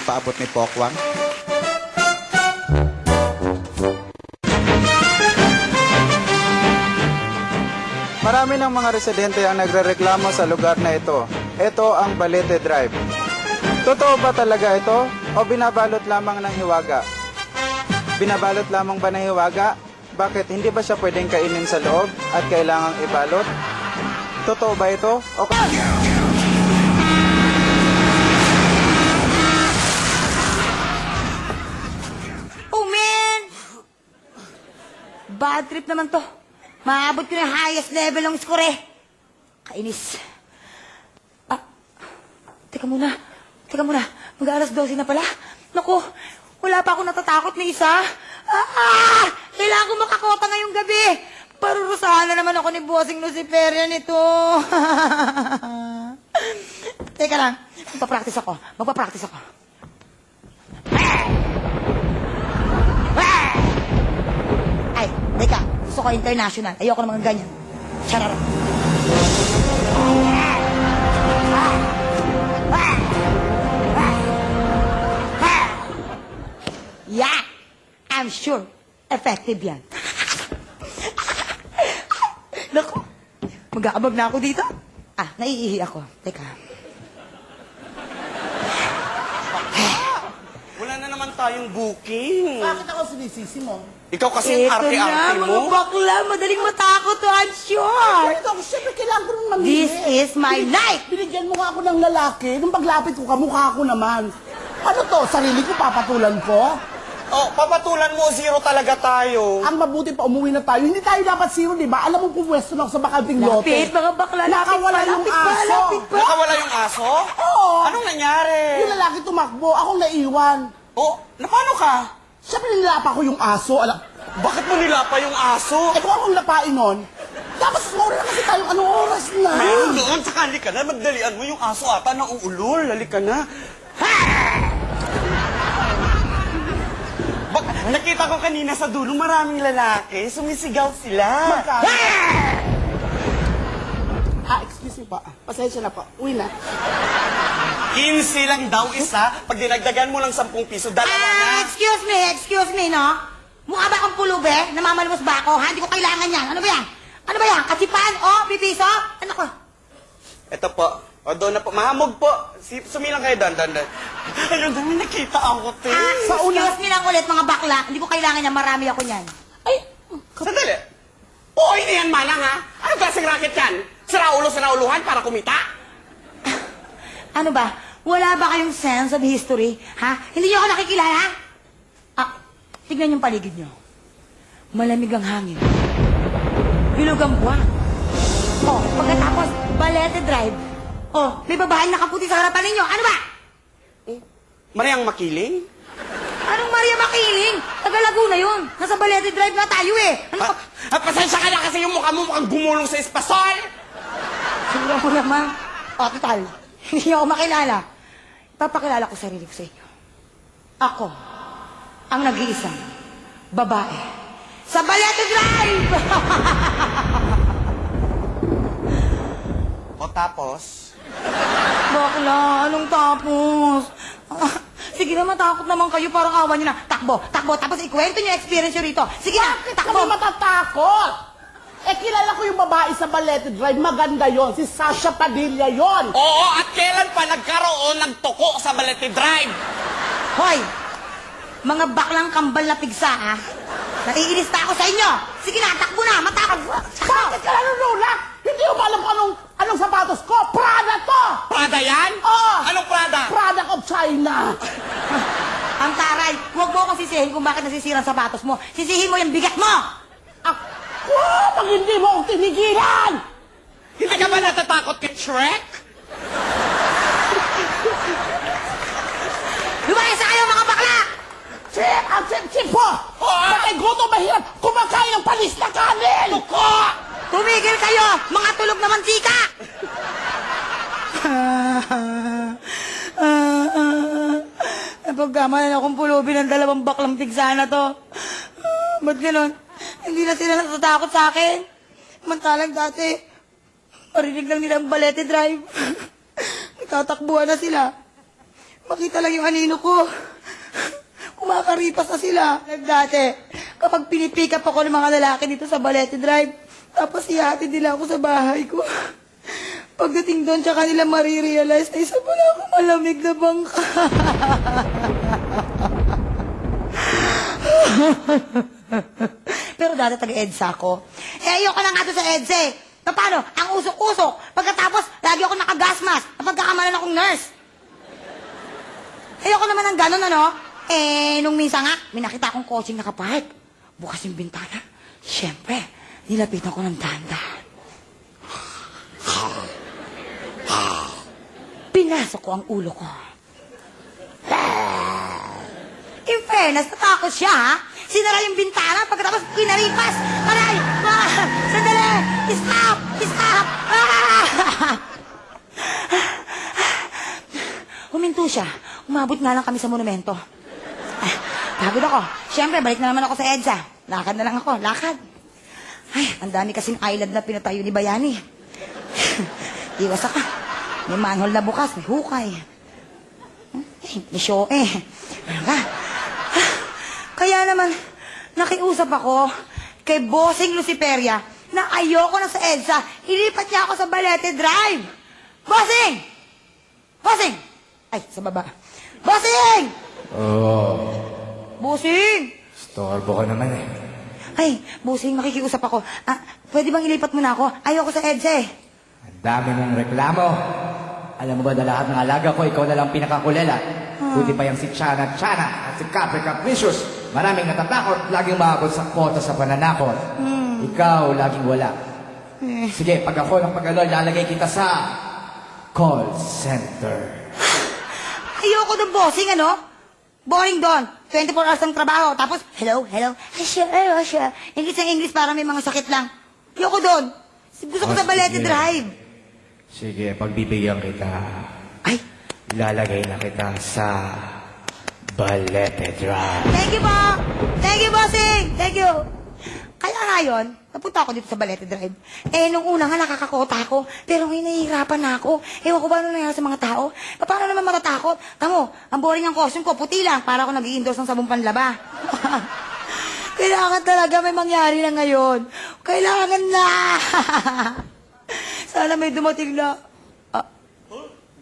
ipaabot ni Pokwang? Marami ng mga residente ang nagrereklamo sa lugar na ito. Ito ang Balete Drive. Totoo ba talaga ito o binabalot lamang ng hiwaga? Binabalot lamang ba ng hiwaga? Bakit hindi ba siya pwedeng kainin sa loob at kailangang ibalot? Totoo ba ito? O Oh, man! Bad trip naman to. Maabot ko yung highest level ng score eh. Kainis. Ah, teka muna. Teka muna. Mag-alas 12 na pala. Naku, wala pa ako natatakot ni isa. Ah! Kailangan ko makakota ngayong gabi. Parurusahan na naman ako ni Bossing Luciferia nito. Teka lang. Magpa-practice ako. Magpa-practice ako. Ay, teka. Gusto ko international. Ayoko ng mga ganyan. Charot. Yeah! I'm sure. Effective yan. Naku. Mag-aabag na ako dito. Ah, naiihi ako. Teka. Wala na naman tayong booking. Bakit ako sinisisi mo? Ikaw kasi Ito arte-arte na, mga mo. bakla. Madaling matakot to, I'm sure. Bakit ako? Siyempre, kailangan ko nung mamili. This is my night. Binigyan mo nga ako ng lalaki. Nung paglapit ko, kamukha ko naman. Ano to? Sarili ko papatulan ko? Oh, papatulan mo, zero talaga tayo. Ang mabuti pa, umuwi na tayo. Hindi tayo dapat zero, di ba? Alam mo kung pwesto na ako sa bakanting lote. Lapit, mga bakla. Lapit Nakawala pa, yung lapit pa, aso. lapit pa. Nakawala yung aso? Oo. Anong nangyari? Yung lalaki tumakbo, akong naiwan. Oh, na paano ka? Siyempre, nilapa ko yung aso. Alam, Bakit mo nilapa yung aso? eh kung akong lapain nun, dapat sumura na kasi tayo. Anong oras na? Meron doon, saka halika na, magdalian mo yung aso ata na uulol. Halika na. Bak nakita ko kanina sa dulo, maraming lalaki. Sumisigaw sila. Magkano? Ah, excuse me po. Pasensya na po. Uwi na. 15 lang daw isa. Pag dinagdagan mo ng 10 piso, dalawa Ah, na. excuse me, excuse me, no? Mukha ba akong pulube? Namamalimos ba ako? Ha? Hindi ko kailangan yan. Ano ba yan? Ano ba yan? Kasipan? O? Pipiso? Ano ko? Ito po. O, doon na po. Mahamog po. Si, sumilang kayo doon, doon, doon. Ayun, dami nakita ako, te. Ah, Sa una- excuse me lang ulit, mga bakla. Hindi ko kailangan yan. Marami ako yan. Ay, Sandali. Oo, hindi yan manang, ha? Ano klaseng racket yan? Siraulo, sirauluhan para kumita? Ano ba? Wala ba kayong sense of history? Ha? Hindi niyo ako nakikilala? Ah, tignan yung paligid niyo. Malamig ang hangin. Bilog ang buwan. Oh, pagkatapos, Balete Drive. Oh, may babaeng nakaputi sa harapan ninyo. Ano ba? Mariang makiling? Anong Maria Makiling? Taga Laguna yun. Nasa Balete Drive na tayo eh. Ano ka? ah, pasensya ka na kasi yung mukha mo mukhang gumulong sa espasol. Siguro mo naman. O, total. Hindi niyo ako makilala. Papakilala ko sarili ko sa inyo. Ako, ang nag-iisang babae sa Balete Drive! O tapos? Bakla, anong tapos? Ah, sige na, matakot naman kayo. Parang awan niyo na. Takbo, takbo. Tapos ikwento niyo yung experience niyo rito. Sige na, Bakit takbo. kami matatakot? Eh, kilala ko yung babae sa Balete Drive. Maganda yon Si Sasha Padilla yon Oo, at kailan pa nagkaroon ng toko sa Balete Drive? Hoy! Mga baklang kambal na pigsa, ha? Naiinis na ako sa inyo! Sige na, takbo na! Matakot! Bakit ka nanunulak? Hindi mo alam kung anong, anong sapatos ko? Prada to! Prada yan? Oo. Anong Prada? Product of China. Ang taray, huwag mo akong sisihin kung bakit nasisira ang sapatos mo. Sisihin mo yung bigat mo! Ako, pag hindi mo ako tinigilan! Hindi ka ba natatakot kay Shrek? Lumayas na kayo, mga bakla! Chip! Ang chip-chip po! Oo. Patay gutom mahirap kumakain ng panis na kanin! Tuko! Tumigil kayo, mga tulog na mantika! Napagkamalan akong pulubi ng dalawang baklang pigsa na to. Ah, Ba't ganun? Hindi na sila natatakot sa akin. Mantalang dati, marinig lang nila ang balete drive. Nagtatakbuhan na sila. makita lang yung anino ko. Kumakaripas na sila. Dati, kapag pinipick up ako ng mga lalaki dito sa Balete Drive, tapos ihatid nila ako sa bahay ko. Pagdating doon, tsaka nila marirealize na isa pala ako malamig na bangka. Dati taga-EDSA ako. Eh, ayoko na nga doon sa EDSA eh. Paano? Ang usok-usok. Pagkatapos, lagi ako nakagasmas. Napagkakamalan akong nurse. Ayoko naman ng ganun, ano? Eh, nung minsan nga, may nakita akong coaching nakapark. Bukas yung bintana. Siyempre, nilapitan ko ng dahan-dahan. Pinasok ko ang ulo ko. In fairness, natakot siya, ha? Sinara yung bintana pagkatapos pinaripas. Aray! Ah! Sandali! Stop! Stop! Ah! Huminto siya. Umabot nga lang kami sa monumento. Ah, pagod ako. Siyempre, balik na naman ako sa EDSA. Lakad na lang ako. Lakad. Ay, ang dami kasing island na pinatayo ni Bayani. Iwas ako. May manhole na bukas. May hukay. Eh, may show eh. Ano ka? Ah, naman, nakiusap ako kay Bossing Luciferia na ayoko na sa EDSA. Ilipat niya ako sa Balete Drive. Bossing! Bossing! Ay, sa baba. Bossing! Oh, Bossing! storbo ka naman eh. Ay, Bossing, makikiusap ako. Ah, pwede bang ilipat mo na ako? Ayoko sa EDSA eh. Ang dami mong reklamo. Alam mo ba na lahat ng alaga ko, ikaw na lang pinakakulela. Buti pa yung si Chana Chana at si Capri Capricious. Maraming natatakot, laging maabot sa kwota sa pananakot. Ikaw, laging wala. Sige, pag ako ng pag lalagay kita sa call center. Ayoko ng bossing, ano? Boring doon. 24 hours ng trabaho. Tapos, hello, hello. Ay, siya, ay, siya. English ang English para may mga sakit lang. Ayoko doon. Gusto ko Oh, sa Balete sige. Drive. Sige, pagbibigyan kita. Ay, Ilalagay na kita sa Balete Drive. thank you po. Thank you, bossing. Thank you. Kaya nga yun, napunta ako dito sa Balete Drive. Eh, nung una nga nakakakota ako, pero ngayon nahihirapan na ako. Ewan ko ba ano nangyari sa mga tao? Paano naman matatakot? Tamo, ang boring ang costume ko, puti lang, para ako nag-i-endorse ng sabong panlaba. Kailangan talaga may mangyari na ngayon. Kailangan na! Sana may dumating na... Ah,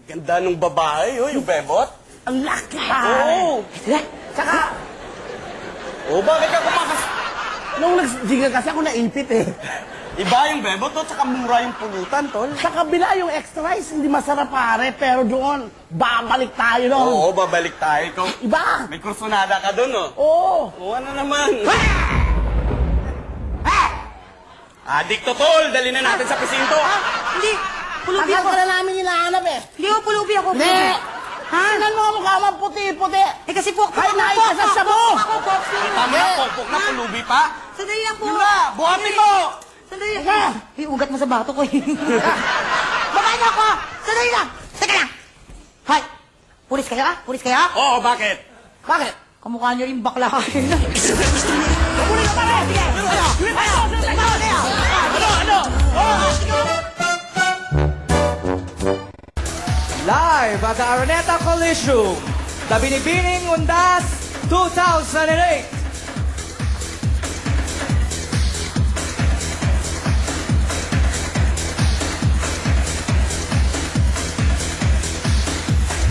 Ganda nung babae, oh, yung bebot. Ang laki! Oo. na. Tsaka, Oh, bakit ka kumakas... nung nag-jingle kasi ako naipit eh. Iba yung bebot, oh, tsaka mura yung pulutan, tol. Sa kabila yung extra rice, hindi masarap pare, pero doon, babalik tayo doon. Oo, babalik tayo. Ikaw, Iba! may kursunada ka doon, oh. Oo! Oo, ano naman? Adikto, tol. Dali na natin sa presinto. Ah, hindi. Pulubi Tagal ako. ka na namin hinahanap eh. Hindi ako pulubi ako. Hindi! Ha? Tingnan mo mukha mo, puti-puti. Eh kasi po, Hay, naay ka sa sabo! Tama na, pokpok na, pulubi pa. Sandali lang po. Yun na, buhatin mo. Sandali lang. Ay, ugat mo sa bato ko eh. Baka niyo ako. Sandali lang. Teka lang. Hay. Pulis kayo ah? Pulis kayo ah? Oo, bakit? Bakit? Kamukha niyo rin bakla kayo. Pulis ka pa rin. Sige. Ano? Ano? Ano? Ano? Ano? Live at the Araneta Coliseum, the Binibining Undas 2008.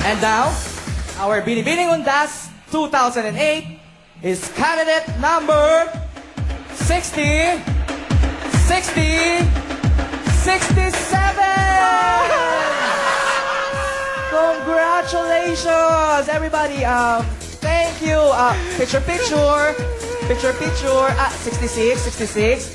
And now, our Binibining Undas 2008 is candidate number 60, 60, 67! Congratulations, everybody. Um, thank you. Uh, picture, picture, picture, picture. Ah, 66, 66.